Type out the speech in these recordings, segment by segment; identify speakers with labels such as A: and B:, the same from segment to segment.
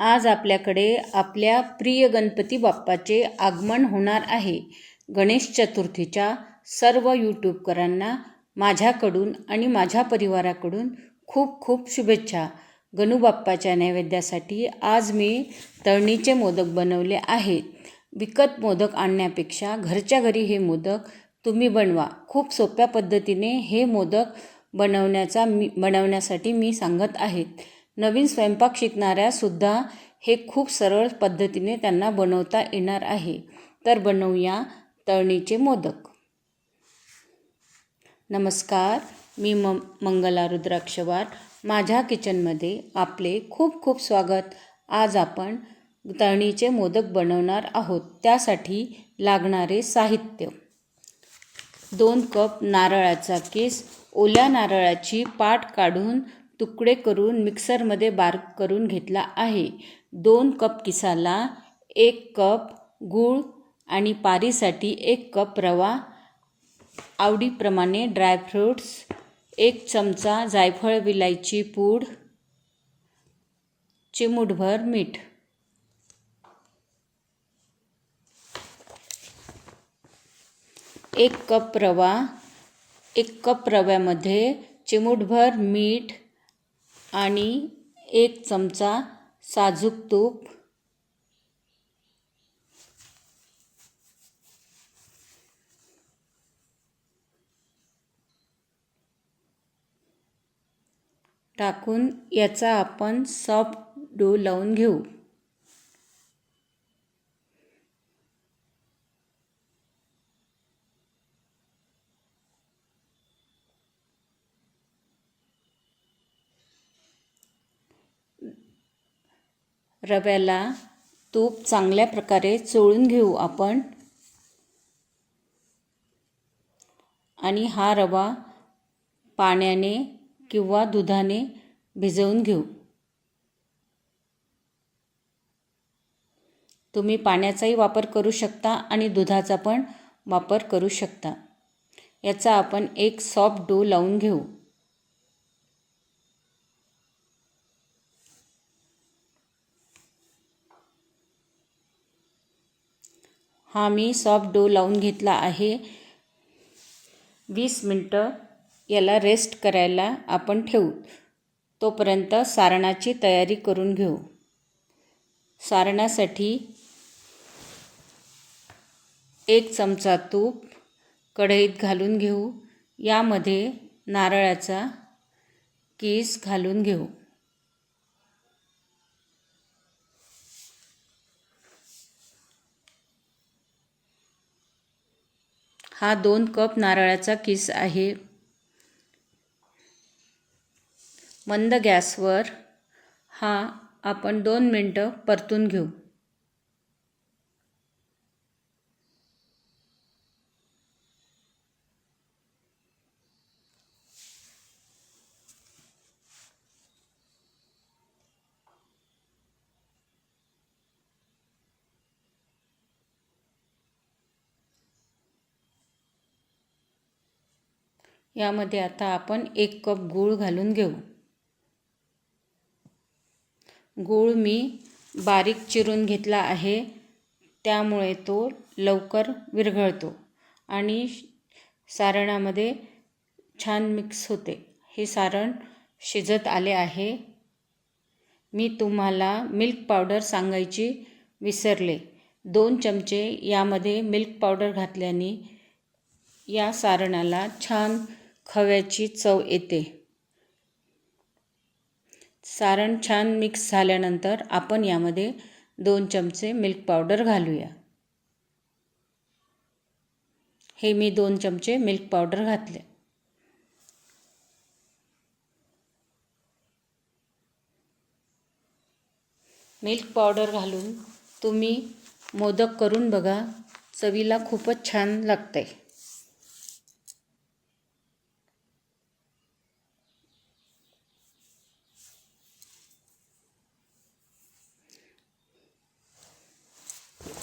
A: आज आपल्याकडे आपल्या प्रिय गणपती बाप्पाचे आगमन होणार आहे. गणेश चतुर्थीच्या सर्व यूट्यूबकरांना माझ्याकडून आणि माझ्या परिवाराकडून खूप खूप शुभेच्छा. गणू बाप्पाच्या नैवेद्यासाठी आज मी तळणीचे मोदक बनवले आहेत विकत मोदक आणण्यापेक्षा घरच्या घरी हे मोदक तुम्ही बनवा. खूप सोप्या पद्धतीने हे मोदक बनवण्याचा मी बनवण्यासाठी मी सांगत आहेत नवीन स्वयंपाक शिकणाऱ्यासुद्धा हे खूप सरळ पद्धतीने त्यांना बनवता येणार आहे. तर बनवूया तळणीचे मोदक. नमस्कार मी म मंगला रुद्राक्षवार. माझ्या किचनमध्ये आपले खूप खूप स्वागत. आज आपण तळणीचे मोदक बनवणार आहोत. त्यासाठी लागणारे साहित्य. दोन कप नारळाचा केस ओल्या नारळाची पाट काढून तुकडे करून मिक्सरमध्ये बारीक करून घेतला आहे. दोन कप किसाला एक कप गूळ आणि पारीसाठी एक कप रवा आवडीप्रमाणे ड्रायफ्रूट्स एक चमचा जायफळ विलायची पूड चिमूटभर मीठ. एक कप रवा एक कप रव्यामध्ये चिमूटभर मीठ आणि एक चमचा साजूक तूप. टाकून याचा आपण सॉफ्ट डो लावून घेऊ. रव्याला तूप चांगल्या प्रकारे चोळून घेऊ आपण. आणि हा रवा पाण्याने किंवा दुधाने भिजवून घेऊ. तुम्ही पाण्याचाही वापर करू शकता आणि दुधाचा पण वापर करू शकता. याचा आपण एक सॉफ्ट डो लावून घेऊ. हा मी सॉफ्ट डो लावून घेतला आहे. वीस मिनटं याला रेस्ट करायला आपण ठेवू. तोपर्यंत सारणाची तयारी करून घेऊ. सारणासाठी एक चमचा तूप कढईत घालून घेऊ. यामध्ये नारळाचा कीस घालून घेऊ. हा दोन कप नारळाचा किस आहे. मंद गॅसवर हा आपण दोन मिनटं परतून घेऊ. यामध्ये आता आपण एक कप गूळ घालून घेऊ. गूळ मी बारीक चिरून घेतला आहे. त्यामुळे तो लवकर विरघळतो आणि सारणामध्ये छान मिक्स होते. हे सारण शिजत आले आहे. मी तुम्हाला मिल्क पावडर सांगायची विसरले. दोन चमचे यामध्ये मिल्क पावडर घातल्याने या सारणाला छान खव्याची चव येते. सारण छान मिक्स झाल्यानंतर आपण यामध्ये दोन चमचे मिल्क पावडर घालूया. हे मी दोन चमचे मिल्क पावडर घातले. मिल्क पावडर घालून तुम्ही मोदक करून बघा. चवीला खूपच छान लागते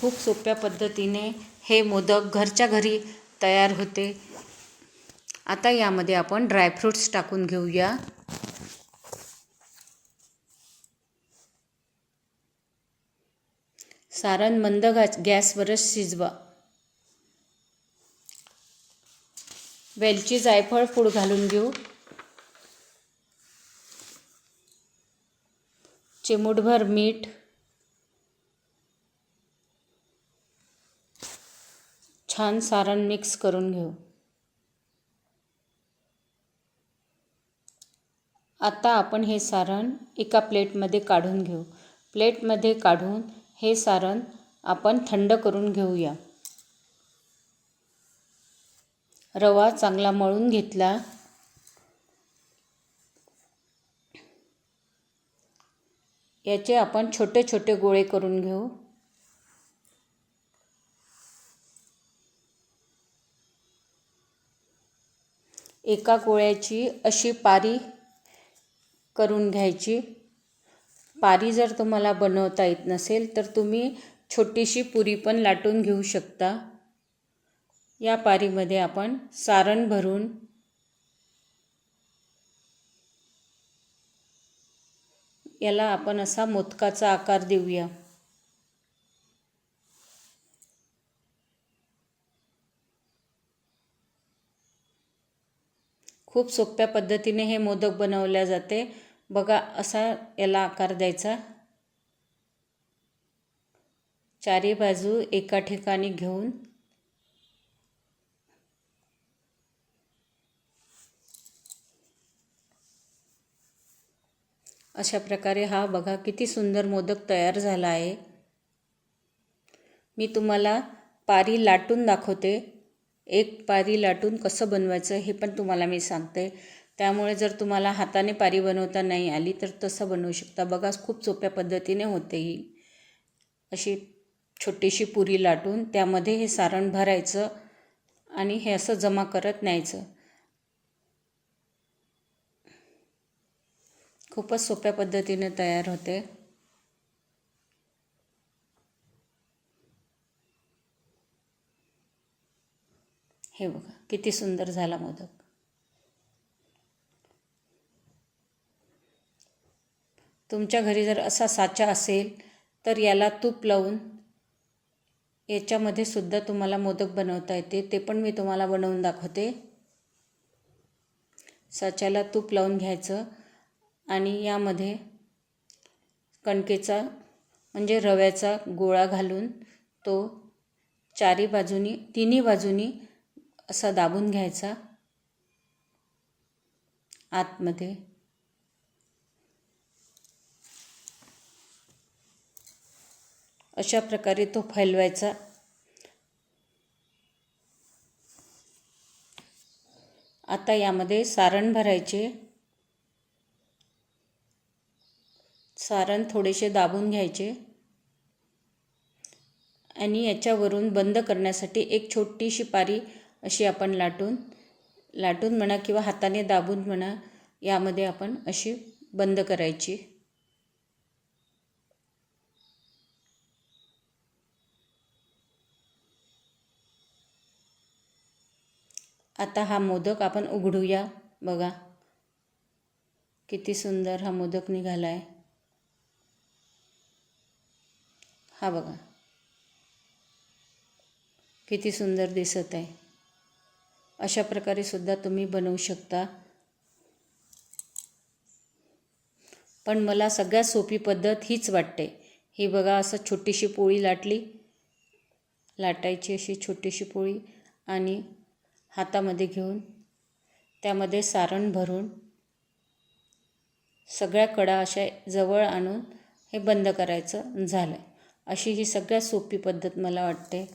A: खूप सोप्या पद्धतीने हे मोदक घरच्या घरी तयार होते. आता यामध्ये आपण ड्रायफ्रूट्स टाकून घेऊया. सारण मंद गॅस गॅसवरच शिजवा. वेलची जायफळ पूड घालून घेऊ. चिमूटभर मीठ. छान सारण मिक्स करून घेऊ. आता आपण हे सारण एका प्लेटमध्ये काढून घेऊ. प्लेटमध्ये काढून हे सारण आपण थंड करून घेऊया. रवा चांगला मळून घेतला. याचे आपण छोटे छोटे गोळे करून घेऊ. एका गोळ्याची अशी पारी करून घ्यायची. पारी जर तुम्हाला बनवता येत नसेल तर तुम्ही छोटीशी पुरी पण लाटून घेऊ शकता. या पारीमध्ये आपण सारण भरून याला आपण असा मोदकाचा आकार देऊया. खूप सोप्या पद्धतीने हे मोदक बनवल्या जाते. बघा असा याला आकार द्यायचा. चारी बाजू एका ठिकाणी घेऊन अशा प्रकारे हा बघा किती सुंदर मोदक तयार झाला आहे. मी तुम्हाला पारी लाटून दाखवते. एक पारी लाटून कसं बनवायचं हे पण तुम्हाला मी सांगते. त्यामुळे जर तुम्हाला हाताने पारी बनवता नाही आली तर तसं बनवू शकता. बघा खूप सोप्या पद्धतीने होते ही. अशी छोटीशी पुरी लाटून त्यामध्ये हे सारण भरायचं आणि हे असं जमा करत न्यायचं. खूपच सोप्या पद्धतीने तयार होते. हे बघा किती सुंदर झाला मोदक. तुमच्या घरी जर असा साचा असेल तर याला तूप लावून याच्यामध्ये सुद्धा तुम्हाला मोदक बनवता येते. ते पण मी तुम्हाला बनवून दाखवते. साच्याला तूप लावून घ्यायचं आणि यामध्ये कणकेचा म्हणजे रव्याचा गोळा घालून तो चारी बाजूनी तिन्ही बाजूनी असा दाबून घ्यायचा आतमध्ये. अशा प्रकारे तो फैलवायचा. आता यामध्ये सारण भरायचे. सारण थोडेसे दाबून घ्यायचे. आणि याच्यावरून बंद करण्यासाठी एक छोटीशी पारी अशी आपण लाटून लाटून म्हणा किंवा हाताने दाबून म्हणा यामध्ये आपण अशी बंद करायची. आता हा मोदक आपण उघडूया. बघा किती सुंदर हा मोदक निघाला आहे हा बघा किती सुंदर दिसत आहे. अशा प्रकारे सुद्धा तुम्ही बनवू शकता. पण मला सगळ्यात सोपी पद्धत हीच वाटते. ही बघा असं छोटीशी पोळी लाटली. लाटायची अशी छोटीशी पोळी आणि हातामध्ये घेऊन त्यामध्ये सारण भरून सगळ्या कडा अशा जवळ आणून हे बंद करायचं झालं अशी ही सगळ्यात सोपी पद्धत मला वाटते.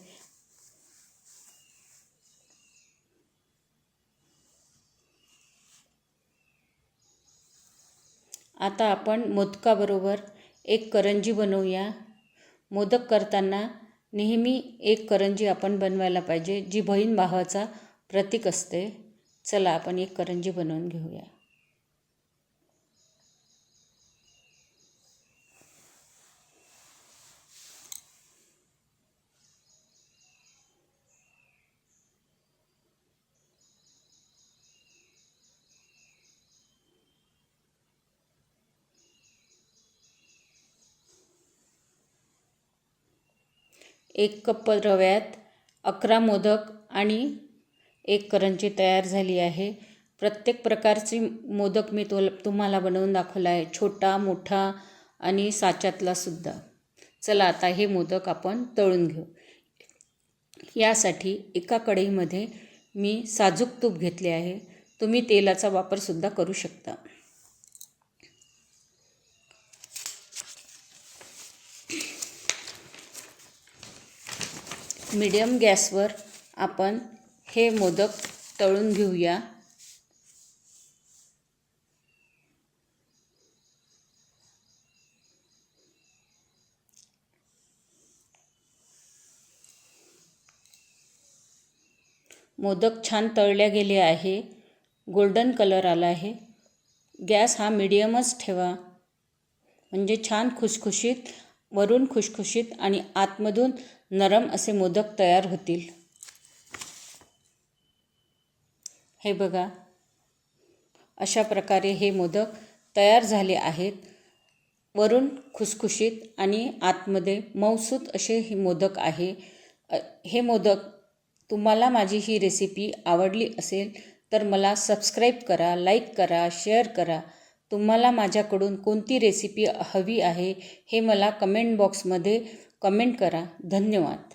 A: आता आपण मोदकाबरोबर एक करंजी बनवूया. मोदक करताना नेहमी एक करंजी आपण बनवायला पाहिजे जी बहीण भावाचा प्रतीक असते. चला आपण एक करंजी बनवून घेऊया. एक कप रव्यात अकरा मोदक आणि एक करंजी तयार झाली आहे. प्रत्येक प्रकारची मोदक मी तो तुम्हाला बनवून दाखवला आहे. छोटा मोठा आणि साच्यातला सुद्धा. चला आता हे मोदक आपण तळून घेऊ. यासाठी एका कढईमध्ये मी साजूक तूप घेतले आहे. तुम्ही तेलाचा वापरसुद्धा करू शकता. मीडियम गॅसवर आपण हे मोदक तळून घेऊया. मोदक छान तळल्या गेले आहे. गोल्डन कलर आला आहे. गॅस हा मिडियमच ठेवा. म्हणजे छान खुसखुशीत वरून खुशखुशीत आणि आतमधून नरम असे मोदक तयार होतील. हे बघा. अशा प्रकारे हे मोदक तयार झाले आहेत. वरून खुसखुशीत आणि आतमध्ये मऊसूत असे हे मोदक आहे. हे मोदक तुम्हाला माझी ही रेसिपी आवडली असेल तर मला सबस्क्राईब करा लाईक करा शेअर करा. तुम्हाला माझ्याकडून कोणती रेसिपी हवी आहे हे मला कमेंट बॉक्समध्ये कमेंट करा. धन्यवाद.